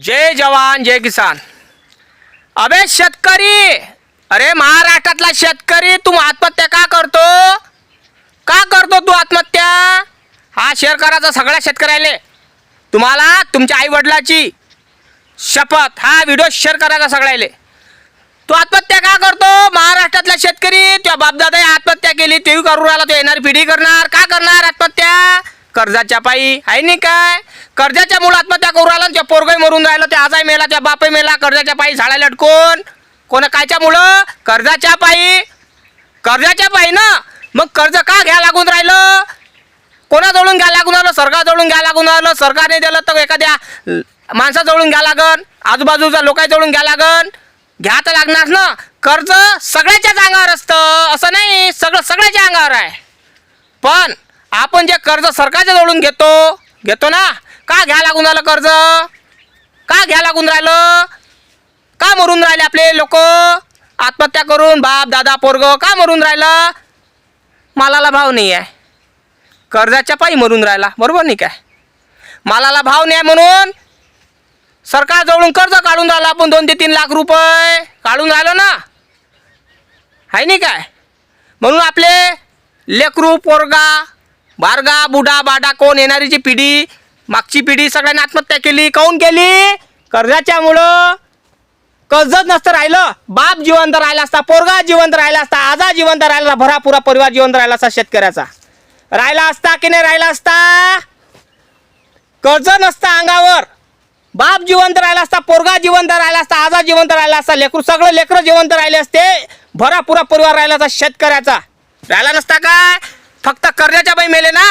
जय जवान जय किसान. अबे शेतकरी! अरे महाराष्ट्रातला शेतकरी तू आत्महत्या का करतो? का करतो तू आत्महत्या? हा शेअर करायचा सगळ्या शेतकऱ्याले. तुम्हाला तुमच्या आई वडिलाची शपथ हा व्हिडिओ शेअर करायचा सगळ्याले. तू आत्महत्या का करतो? महाराष्ट्रातला शेतकरी तुझ्या बापदादाने आत्महत्या केली तेही करू राहिला तो येणारी पिढी करणार का करणार आत्महत्या? कर्जाच्या पायी. आहे नाही काय? कर्जाच्या मुळे आत्महत्या करू राहिला त्या पोरगही मरून राहिलं त्या आजाही मेला त्या बापही मेला कर्जाच्या पायी झाडाला अटकून कोण कायच्या मुलं कर्जाच्या पायी. कर्जाच्या पायी ना? मग कर्ज का घ्या लागून राहिलं? कोणाजवळून घ्या लागून आलं सरकारजवळून घ्या लागून आलं सरकारने दिलं तर एखाद्या माणसाजवळून घ्या लागन? आजूबाजूच्या लोकांजवळून घ्या लागन? घ्या तर लागणार ना? कर्ज सगळ्याच्याच अंगावर असतं. असं नाही सगळं सगळ्याच्या अंगावर आहे. पण आपण जे कर्ज सरकारच्या जवळून घेतो घेतो ना? का घ्या लागून राहिलं कर्ज? का घ्या लागून राहिलं? का मरून राहिले आपले लोक? आत्महत्या करून बाप दादा पोरग का मरून राहिलं? मालाला भाव नाही आहे. कर्जाच्या पायी मरून राहिला बरोबर नाही काय? मालाला भाव नाही आहे म्हणून सरकारजवळून कर्ज काढून राहिलं आपण दोन ते तीन लाख रुपये. काढून राहिलो ना? आहे नाही काय? म्हणून आपले लेकरू पोरगा बारगा बुडा बाडा कोण येणारीची पिढी मागची पिढी सगळ्यांनी आत्महत्या केली काऊन केली? कर्जाच्यामुळं कर्जच नसतं राहिलं. बाप जिवंत राहिला असता पोरगा जिवंत राहिला असता आजा जिवंत राहिला भरा पुरा परिवार जिवंत राहिला असता शेतकऱ्याचा. राहिला असता की नाही राहिला असता? कर्ज नसतं अंगावर. बाप जिवंत राहिला असता पोरगा जिवंत राहिला असता आजा जिवंत राहिला असता लेकरू सगळं लेकरं जिवंत राहिले असते. भरापुरा परिवार राहिला असता शेतकऱ्याचा. राहिला नसता काय फक्त कर्जाच्या बाई मेले ना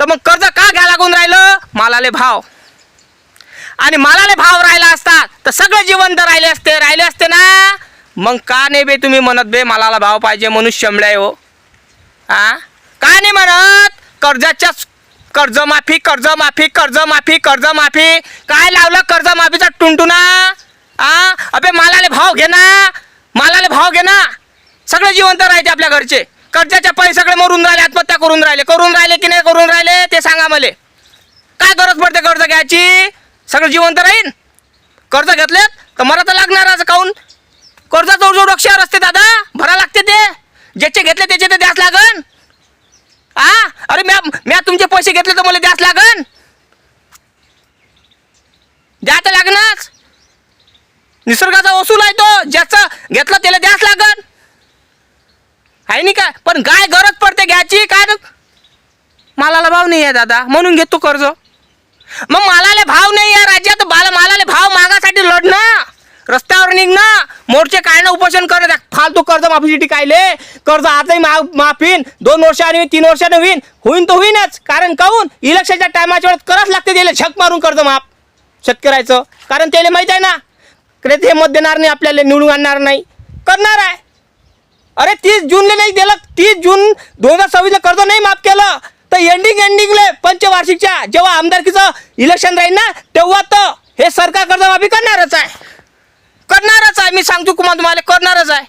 तर मग कर्ज का घ्या लागून राहिलं? मालाले भाव. आणि मालाले भाव राहिला असता तर सगळे जिवंत राहिले असते राहिले असते ना? मग का नाही बे तुम्ही म्हणत बे मालाला भाव पाहिजे म्हणून शंभळ्या हो? आ? का नाही म्हणत? कर्जाच्या कर्जमाफी कर्जमाफी कर्जमाफी कर्जमाफी. काय लावलं कर्जमाफीचा टुंटुना आ? अबे मालाले भाव घे ना. मालाले भाव घे ना. सगळे जिवंत राहायचे आपल्या घरचे. कर्जाच्या पैसे सगळे मरून राहिले आत्महत्या करून राहिले. करून राहिले की नाही करून राहिले ते सांगा मले. काय गरज पडते कर्ज घ्यायची? सगळं जिवंत राहीन? कर्ज घेतलेत? तर मला तर लागणारच काऊन? कर्ज जवळजवळ रक्षावर असते दादा. भरा लागते ते. ज्याचे घेतले त्याचे ते द्यास लागन. आ? अरे म्या म्या तुमचे पैसे घेतले तर मला द्यास लागन. द्या तर लागणार निसर्गाचा वसूल आहे तो. ज्याचं घेतलं त्याला द्यास लागन. आहे नाही काय पण काय गरज पडते घ्यायची? काय मालाला भाव नाही आहे दादा. म्हणून घेतो कर्ज. मग मालाले भाव नाही या राज्यात. बाला मालाले भाव मागासाठी लढणं. रस्त्यावर निघणं. मोर्चे काढणं उपोषण करणं. फालतू कर्ज माफीसाठी कायले? कर्ज आजही मा माफीन. दोन वर्षाने होईन तीन वर्षाने होईन. होईन तर होईनच. कारण काहून? इलेक्शनच्या टायमाच्या वेळेस करावंच लागते त्याला. झक मारून कर्ज माफ. शेतकऱ्याचं. कारण त्याला माहीत आहे ना? क्रेते हे मत देणार नाही आपल्याला निवडून आणणार नाही. करणार आहे. तीस जूनला नाही दिलं तीस जून दोन हजार सव्वीसला कर्ज नाही माफ केलं. तर एंडिंग एंडिंगले पंचवार्षिकच्या जेव्हा आमदारकीचं इलेक्शन राहील ना तेव्हा तर हे सरकार कर्जमाफी करणारच आहे. करणारच आहे. मी सांगतो कुमार तुम्हाला करणारच आहे.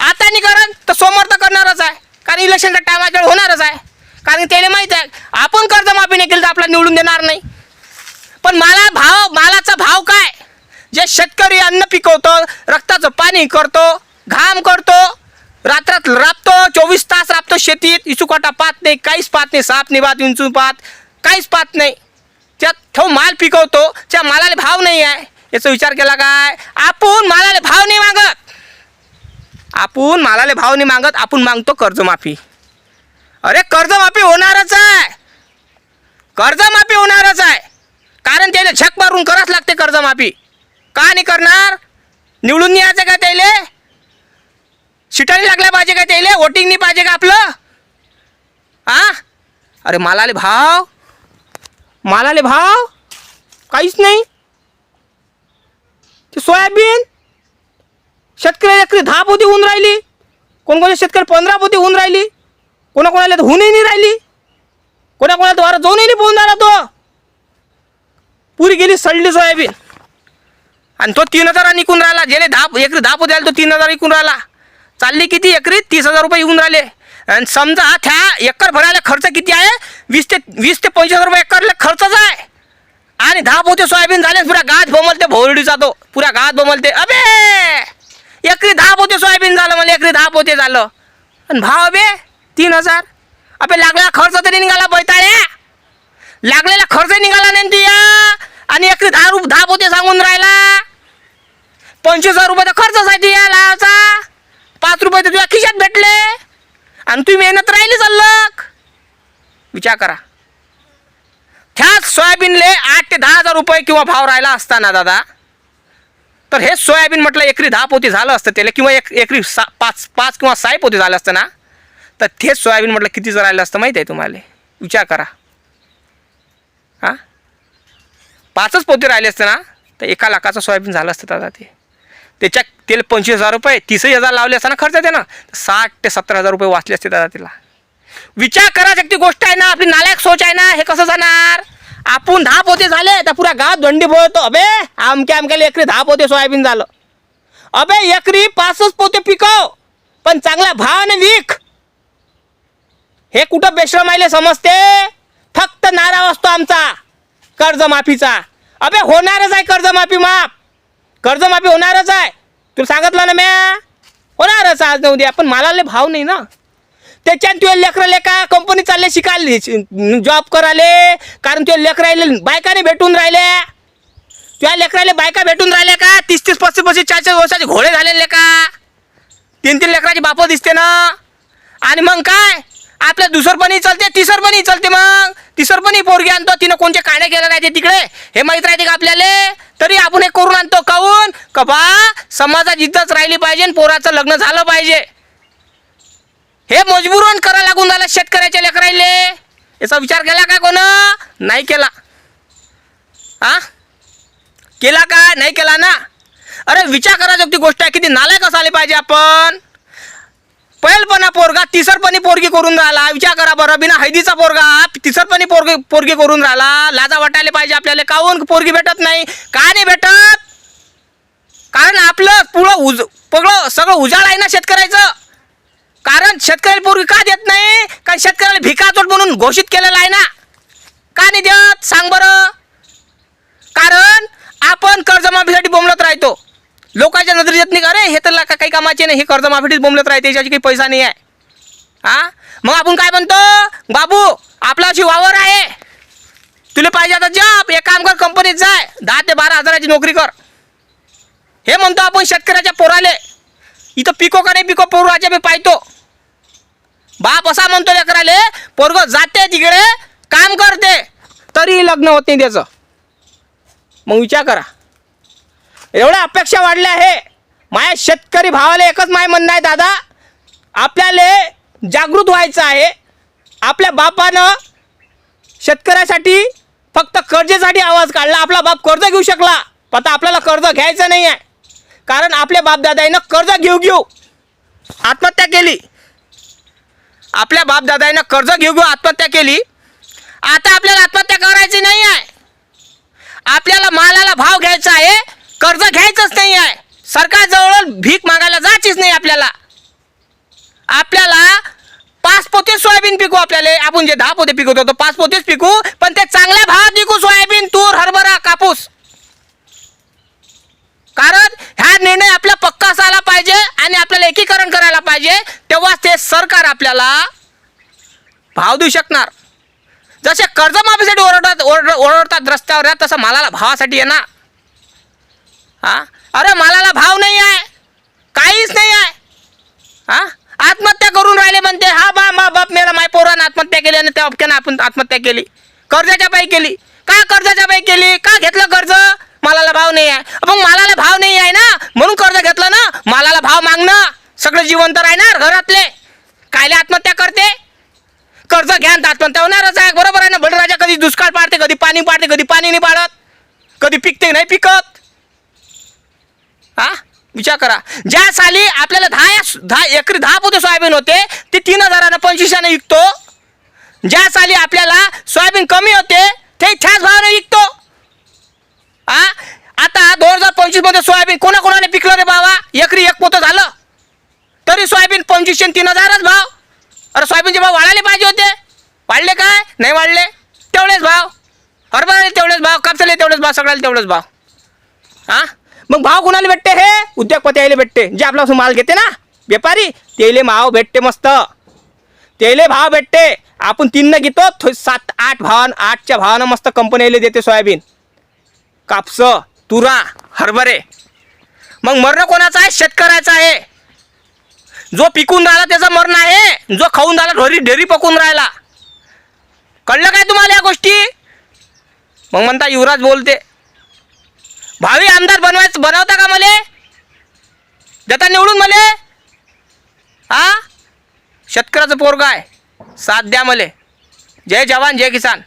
आता नाही करत तर सोमवार तर करणारच आहे. कारण इलेक्शनचा टायमाच्या वेळ होणारच आहे. कारण त्याला माहीत आहे आपण कर्जमाफी नाही केली तर आपला निवडून देणार नाही. पण मला भाव मालाचा भाव काय? जे शेतकरी अन्न पिकवतो रक्ताचं पाणी करतो घाम करतो रात्रात राबतो चोवीस तास राबतो शेतीत. इचुकाटा पात नाही काहीच पाहत नाही साप नाही पात विंचू पात काहीच पाहत नाही. त्यात तो माल पिकवतो त्या मालाला भाव नाही आहे. याचा विचार केला काय? आपण मालाला भाव नाही मागत. आपण मालाला भाव नाही मागत आपण मागतो कर्जमाफी. अरे कर्जमाफी होणारच आहे. कर्जमाफी होणारच आहे. कारण त्याला झक मारून करावंच लागते कर्जमाफी. का नाही करणार? निवडून यायचं का त्याले? शिटाणी लागल्या पाहिजे का त्याले? वोटिंग नाही पाहिजे का आपलं? हा अरे मालाले भाव? मालाले भाव? काहीच नाही. ते सोयाबीन? शेतकरी एकरी दहा पोती होऊन राहिली. कोणकोणत्या शेतकरी पंधरा पोती होऊन राहिली. कोणाकोणाला तर होऊनही नाही राहिली. कोणाकोणाला तर वारा जाऊनही नाही पोहून राहिला तो. पुरी गेली सडली सोयाबीन. आणि तो तीन हजार निघून राहिला. जेले दहा एकरी दहा पोते आला तो तीन हजार विकून राहिला. चालली किती एकरी तीस हजार रुपये येऊन राहिले. आणि समजा त्या एकर भरायला खर्च किती आहे? वीस ते वीस ते पंचवीस हजार रुपये एकरला खर्चच आहे. आणि दहा पोते सोयाबीन झाले पुऱ्या गात बोमलते भोरडीचा तो. पुऱ्या गात बोमलते. अबे! एकरी दहा पोते सोयाबीन झालं मला एकरी दहा पोते झालं. आणि भाव अबे तीन हजार. अबे लागला खर्च तरी निघाला बैताळ्या. लागलेला खर्च निघाला नाही ती आणि एकरी दहा रुप दहा पोते सांगून राहिला. पंचवीस हजार रुपये तर खर्चच आहे या लावाचा पाच रुपये तर तुझ्या खिशात भेटले. आणि तुम्ही मेहनत राहिली चाललक विचार करा. त्याच सोयाबीनले आठ ते दहा हजार रुपये किंवा भाव राहिला असताना दादा तर हे सोयाबीन म्हटलं एकरी दहा पोती झालं असतं त्याला किंवा एक एकरी सा पाच पाच किंवा सहा पोती झालं असतं ना तर तेच सोयाबीन म्हटलं कितीचं राहिलं असतं माहिती आहे तुम्हाला. विचार करा. हां? पाचच पोते राहिले असते ना तर एका लाखाचं सोयाबीन झालं असतं दादा ते. त्याच्या तेल पंचवीस हजार रुपये तीसही हजार लावले असताना खर्च येते ना. साठ ते सत्तर हजार रुपये वाचले असते दादा तिला. विचार करायची गोष्ट आहे ना आपली नालायक सोच आहे ना हे कसं जाणार? आपण दहा पोते झाले तर पुऱ्या गावात दंडी बोलतो. अबे आमक्या आमक्याला एकरी दहा पोते सोयाबीन झालं. अबे एकरी पाचच पोते पिकव पण चांगला भावाने विक. हे कुठं बेश्रमायले समजते? फक्त नारा असतो आमचा कर्जमाफीचा. अबे होणारच आहे कर्जमाफी माफ. कर्जमाफी होणारच आहे. तुला सांगितलं ना म्या? होणारच आज नऊ उद्या पण मला लय भाव नाही ना. त्याच्यात तुझ्या लेकरं का कंपनी चालले शिकायले जॉब करायले कारण तुझ्या लेकरायले बायकाने भेटून राहिल्या तुझ्या लेकराले बायका भेटून राहिल्या का? तीस तीस पस्तीस पस्तीस चार चार वर्षाचे घोडे झालेले का? तीन तीन लेकराची बाप दिसते ना? आणि मग काय? आपल्या दुसरपणी चलते तिसरपणी चलते मग. तिसरपणी पोरगी आणतो तिनं कोणते काणे केलं नाही ते तिकडे. हे माहीत राहते का आपल्याला? तरी आपण हे करून आणतो काऊन? का बा समाजात इज्जत राहिली पाहिजे पोराचं लग्न झालं पाहिजे. हे मजबूरन करा लागून झालं शेतकऱ्याच्या लेकरायले याचा विचार केला का कोण? नाही केला. आ? केला का? नाही केला ना? अरे विचार करायची ती गोष्ट आहे किती नालायक असायला पाहिजे आपण. पहिलपणा पोरगा तिसरपणी पोरगी करून राहिला. विचार करा बरं बिना हैदीचा पोरगा तिसरपणी पोरगी पोरगी करून राहिला. लाजा वाटायला पाहिजे आपल्याला. काहून पोरगी भेटत नाही? का नाही भेटत? कारण आपलं पुढं उज पगळं सगळं उजाळ आहे ना शेतकऱ्याचं. कारण शेतकऱ्याला पोरगी का देत नाही? कारण शेतकऱ्याला भिकाचोट म्हणून घोषित केलेला आहे ना. का नाही देत? सांग बरं. कारण आपण कर्जमाफीसाठी बोंबलत राहतो. लोकांच्या नजरेत येत नाही का अरे हे तर ला- काही कामाचे नाही. हे कर्जमाफीसाठी बोंबलत राहते त्याच्याची काही पैसा नाही आहे. हा मग आपण काय म्हणतो? बाबू आपला अशी वावर आहे. तुला पाहिजे आता जॉब एक काम कर कंपनीत जाय. दहा ते बारा हजाराची नोकरी कर. हे म्हणतो आपण शेतकऱ्याच्या पोराले. इथं पिको का नाही पिको? पोराच्या मी पाहतो. बाप असा म्हणतो लेकराले पोरग जाते तिकडे काम करते. तरी लग्न होत नाही त्याचं. मग विचार करा. एवढ्या अपेक्षा वाढल्या आहे. माया शेतकरी भावाला एकच माय म्हणणं आहे दादा. आपल्याला जागृत व्हायचं आहे. आपल्या बापानं शेतकऱ्यासाठी फक्त कर्जेसाठी आवाज काढला. आपला बाप कर्ज घेऊ शकला आता आपल्याला कर्ज घ्यायचं नाही आहे कारण आपल्या बापदादाईनं कर्ज घेऊ घेऊ आत्महत्या केली. आपल्या बापदादाईनं कर्ज घेऊ घेऊ आत्महत्या केली. आता आपल्याला आत्महत्या करायची नाही आहे आपल्याला मालाला भाव घ्यायचा आहे. कर्ज घ्यायचंच नाही आहे. सरकारजवळ भीक मागायला जायचीच नाही आपल्याला. आपल्याला पाच पोते सोयाबीन पिकू आपल्याला. आपण जे दहा पोते पिकवतो तो पाच पोतेच पिकू पण ते चांगल्या भावात विकू सोयाबीन तूर हरभरा कापूस. कारण हा निर्णय आपला पक्का असायला पाहिजे आणि आपल्याला एकीकरण करायला पाहिजे तेव्हाच ते सरकार आपल्याला भाव देऊ शकणार. जसे कर्जमाफीसाठी ओरडतात ओरड ओरडतात रस्त्यावर तसं मालाला भावासाठी येणार. हा? अरे मालाला भाव नाही आहे. काहीच नाही आहे. हा? आत्महत्या करून राहिले म्हणते. हा बा मा बाप मेला माय पोरानं आत्महत्या केली आणि त्या अपक्यानं आपण आत्महत्या केली. कर्जाच्या पायी केली. का कर्जाच्या पायी केली? का घेतलं कर्ज? मालाला भाव नाही आहे. मग मालाला भाव नाही आहे ना? म्हणून कर्ज घेतलं ना? मालाला भाव मागणं. सगळं जिवंत राहणार घरातले. कायले आत्महत्या करते? कर्ज घ्या आणि आत्महत्या होणारच आहे. बरोबर आहे ना? बळीराजा कधी दुष्काळ पाडते कधी पाणी पाडते कधी पाणी नाही पाडत. कधी पिकते नाही पिकत. हा? विचार करा. ज्या साली आपल्याला दहा या- दहा एकरी दहा पोते सोयाबीन होते ते तीन हजारानं पंचवीसशेने विकतो. ज्या साली आपल्याला सोयाबीन कमी होते ते त्याच भावाने विकतो. हा? आता दोन हजार पंचवीसमध्ये सोयाबीन कोणाकोणाने पिकलं रे बाबा? एकरी एक पोतं झालं. तरी सोयाबीन पंचवीसशे तीन हजारच भाव. अरे सोयाबीनचे भाव वाढायला पाहिजे होते. वाढले काय? नाही वाढले. तेवढेच भाव. हरभऱ्याला तेवढेच भाव कापसाले तेवढेच भाव सगळ्याला तेवढेच भाव. हां? मग भाव कुणाला भेटते हे? उद्योगपती यायला भेटते. जे आपला माल घेते ना व्यापारी तेले भाव भेटते मस्त. तेले भाव भेटते. आपण तीननं घेतो थो- सात आठ भावान आठच्या भावानं मस्त कंपनीला देते सोयाबीन. कापस तुरा हरभरे. मग मरणं कोणाचं आहे? शेतकऱ्याचं आहे. जो पिकून राहिला त्याचं मरण आहे. जो खाऊन राहिला ढोरी ढेरी पकून राहिला. कळलं काय तुम्हाला या गोष्टी? मग म्हणता युवराज बोलते भावी आमदार बनवायचं बनवता का मले? देता निवडून मले? हा? शेतकऱ्याचं पोरग आहे. साथ द्या मले. जय जवान जय किसान.